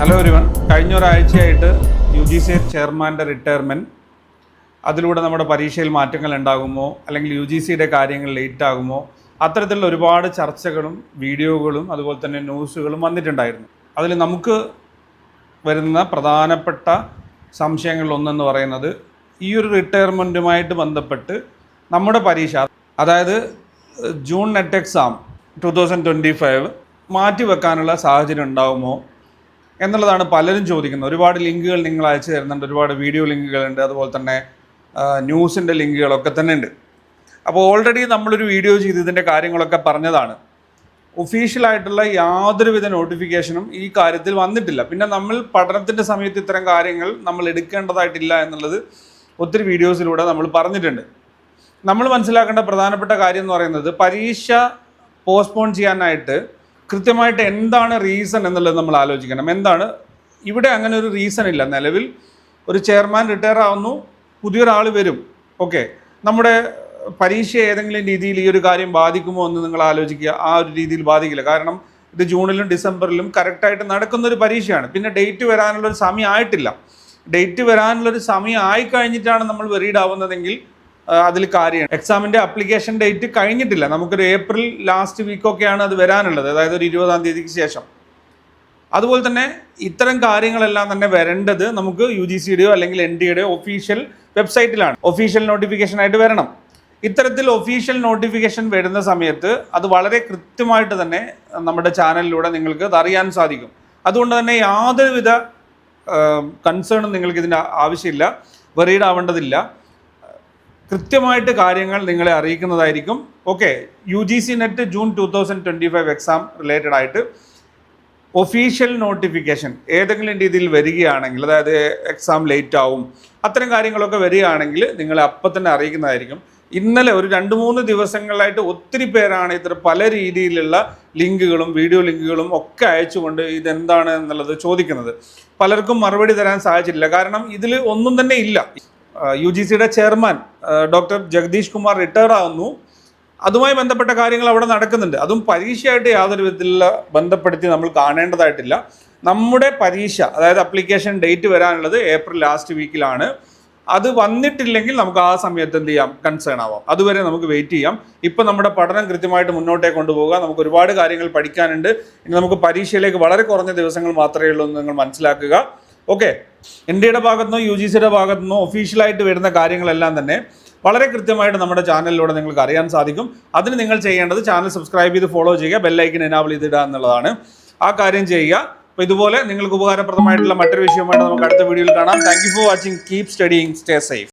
Hello ഒരുവൺ കഴിഞ്ഞ ഒരാഴ്ചയായിട്ട് യു ജി സി ചെയർമാന്റെ റിട്ടയർമെന്റ് അതിലൂടെ നമ്മുടെ പരീക്ഷയിൽ മാറ്റങ്ങൾ ഉണ്ടാകുമോ? അല്ലെങ്കിൽ യു ജി സിയുടെ കാര്യങ്ങൾ ലേറ്റ് ആകുമോ? അത്തരത്തിലുള്ള ഒരുപാട് ചർച്ചകളും വീഡിയോകളും അതുപോലെ തന്നെ ന്യൂസുകളും വന്നിട്ടുണ്ടായിരുന്നു. അതിൽ നമുക്ക് വരുന്ന പ്രധാനപ്പെട്ട സംശയങ്ങളിലൊന്നെന്ന് പറയുന്നത് ഈ ഒരു റിട്ടയർമെന്റുമായിട്ട് ബന്ധപ്പെട്ട് നമ്മുടെ പരീക്ഷ അതായത് June NET exam two thousand twenty five മാറ്റി വെക്കാനുള്ള സാഹചര്യം ഉണ്ടാകുമോ എന്നുള്ളതാണ് പലരും ചോദിക്കുന്നത്. ഒരുപാട് ലിങ്കുകൾ നിങ്ങൾ അയച്ചു തരുന്നുണ്ട്. ഒരുപാട് വീഡിയോ ലിങ്കുകളുണ്ട്. അതുപോലെ തന്നെ ന്യൂസിന്റെ ലിങ്കുകളൊക്കെ തന്നെ ഉണ്ട്. അപ്പോൾ ഓൾറെഡി നമ്മളൊരു വീഡിയോ ചെയ്ത് ഇതിന്റെ കാര്യങ്ങളൊക്കെ പറഞ്ഞതാണ്. ഒഫീഷ്യലായിട്ടുള്ള യാതൊരുവിധ നോട്ടിഫിക്കേഷനും ഈ കാര്യത്തിൽ വന്നിട്ടില്ല. പിന്നെ നമ്മൾ പഠനത്തിന്റെ സമയത്ത് ഇത്തരം കാര്യങ്ങൾ നമ്മൾ എടുക്കേണ്ടതായിട്ടില്ല എന്നുള്ളത് ഒത്തിരി വീഡിയോസിലൂടെ നമ്മൾ പറഞ്ഞിട്ടുണ്ട്. നമ്മൾ മനസ്സിലാക്കേണ്ട പ്രധാനപ്പെട്ട കാര്യം എന്ന് പറയുന്നത് പരീക്ഷ പോസ്റ്റ്പോൺ ചെയ്യാനായിട്ട് കൃത്യമായിട്ട് എന്താണ് റീസൺ എന്നുള്ളത് നമ്മൾ ആലോചിക്കണം. എന്താണ്? ഇവിടെ അങ്ങനെ ഒരു റീസൺ ഇല്ല. നിലവിൽ ഒരു ചെയർമാൻ റിട്ടയർ ആവുന്നു പുതിയൊരാൾ വരും. ഓക്കെ നമ്മുടെ പരീക്ഷ ഏതെങ്കിലും രീതിയിൽ ഈ ഒരു കാര്യം ബാധിക്കുമോ എന്ന് നിങ്ങൾ ആലോചിക്കുക. ആ ഒരു രീതിയിൽ ബാധിക്കില്ല. കാരണം ഇത് ജൂണിലും ഡിസംബറിലും കറക്റ്റായിട്ട് നടക്കുന്ന ഒരു പരീക്ഷയാണ്. പിന്നെ ഡേറ്റ് വരാനുള്ളൊരു സമയം ആയിട്ടില്ല ഡേറ്റ് വരാനുള്ളൊരു സമയം ആയിക്കഴിഞ്ഞിട്ടാണ് നമ്മൾ വെറീഡ് ആവുന്നതെങ്കിൽ അതിൽ കാര്യമാണ്. എക്സാമിന്റെ അപ്ലിക്കേഷൻ ഡേറ്റ് കഴിഞ്ഞിട്ടില്ല. നമുക്കൊരു ഏപ്രിൽ ലാസ്റ്റ് വീക്കൊക്കെയാണ് അത് വരാനുള്ളത്. അതായത് ഒരു ഇരുപതാം തീയതിക്ക് ശേഷം. അതുപോലെ തന്നെ ഇത്തരം കാര്യങ്ങളെല്ലാം തന്നെ വരേണ്ടത് നമുക്ക് യു ജി സിയുടെയോ അല്ലെങ്കിൽ എൻ ഡിയുടെയോ ഒഫീഷ്യൽ വെബ്സൈറ്റിലാണ് ഒഫീഷ്യൽ നോട്ടിഫിക്കേഷൻ ആയിട്ട് വരണം. ഇത്തരത്തിൽ ഒഫീഷ്യൽ നോട്ടിഫിക്കേഷൻ വരുന്ന സമയത്ത് അത് വളരെ കൃത്യമായിട്ട് തന്നെ നമ്മുടെ ചാനലിലൂടെ നിങ്ങൾക്ക് അത് അറിയാൻ സാധിക്കും. അതുകൊണ്ട് തന്നെ യാതൊരുവിധ കൺസേണും നിങ്ങൾക്ക് ഇതിന്റെ ആവശ്യമില്ല. വെറീഡ് ആവേണ്ടതില്ല. കൃത്യമായിട്ട് കാര്യങ്ങൾ നിങ്ങളെ അറിയിക്കുന്നതായിരിക്കും. Okay U G C NET June two thousand twenty five exam related ആയിട്ട് ഒഫീഷ്യൽ നോട്ടിഫിക്കേഷൻ ഏതെങ്കിലും രീതിയിൽ വരികയാണെങ്കിൽ അതായത് എക്സാം ലേറ്റ് ആവും അത്തരം കാര്യങ്ങളൊക്കെ വരികയാണെങ്കിൽ നിങ്ങളെ അപ്പം തന്നെ അറിയിക്കുന്നതായിരിക്കും. ഇന്നലെ ഒരു രണ്ട് മൂന്ന് ദിവസങ്ങളിലായിട്ട് ഒത്തിരി പേരാണ് ഇത്ര പല രീതിയിലുള്ള ലിങ്കുകളും വീഡിയോ ലിങ്കുകളും ഒക്കെ അയച്ചുകൊണ്ട് ഇതെന്താണ് എന്നുള്ളത് ചോദിക്കുന്നത്. പലർക്കും മറുപടി തരാൻ സാധിച്ചിട്ടില്ല. കാരണം ഇതിൽ ഒന്നും തന്നെ ഇല്ല. യു ജി സിയുടെ chairman doctor Jagadesh Kumar retire ആവുന്നു. അതുമായി ബന്ധപ്പെട്ട കാര്യങ്ങൾ അവിടെ നടക്കുന്നുണ്ട്. അതും പരീക്ഷയായിട്ട് യാതൊരു വിധത്തിലുള്ള ബന്ധപ്പെടുത്തി നമ്മൾ കാണേണ്ടതായിട്ടില്ല. നമ്മുടെ പരീക്ഷ അതായത് അപ്ലിക്കേഷൻ ഡേറ്റ് വരാനുള്ളത് ഏപ്രിൽ ലാസ്റ്റ് വീക്കിലാണ് അത് വന്നിട്ടില്ലെങ്കിൽ നമുക്ക് ആ സമയത്ത് എന്ത് ചെയ്യാം? കൺസേൺ ആവാം. അതുവരെ നമുക്ക് വെയിറ്റ് ചെയ്യാം. ഇപ്പം നമ്മുടെ പഠനം കൃത്യമായിട്ട് മുന്നോട്ടേ കൊണ്ടുപോകുക നമുക്ക് ഒരുപാട് കാര്യങ്ങൾ പഠിക്കാനുണ്ട്. ഇനി നമുക്ക് പരീക്ഷയിലേക്ക് വളരെ കുറഞ്ഞ ദിവസങ്ങൾ മാത്രമേ ഉള്ളൂ എന്ന് നിങ്ങൾ മനസ്സിലാക്കുക. ഓക്കെ ഇന്ത്യയുടെ ഭാഗത്തുനിന്നോ യു ജി സിയുടെ ഭാഗത്തുനിന്നോ ഒഫീഷ്യലായിട്ട് വരുന്ന കാര്യങ്ങളെല്ലാം തന്നെ വളരെ കൃത്യമായിട്ട് നമ്മുടെ ചാനലിലൂടെ നിങ്ങൾക്ക് അറിയാൻ സാധിക്കും. അതിന് നിങ്ങൾ ചെയ്യേണ്ടത് ചാനൽ സബ്സ്ക്രൈബ് ചെയ്ത് ഫോളോ ചെയ്യുക ബെല്ലൈക്കൻ എനാബിൾ ചെയ്തിടുക എന്നുള്ളതാണ്. ആ കാര്യം ചെയ്യുക. അപ്പോൾ ഇതുപോലെ നിങ്ങൾക്ക് ഉപകാരപ്രദമായിട്ടുള്ള മറ്റൊരു വിഷയമായിട്ട് നമുക്ക് അടുത്ത വീഡിയോയിൽ കാണാം. Thank for watching keep studying stay safe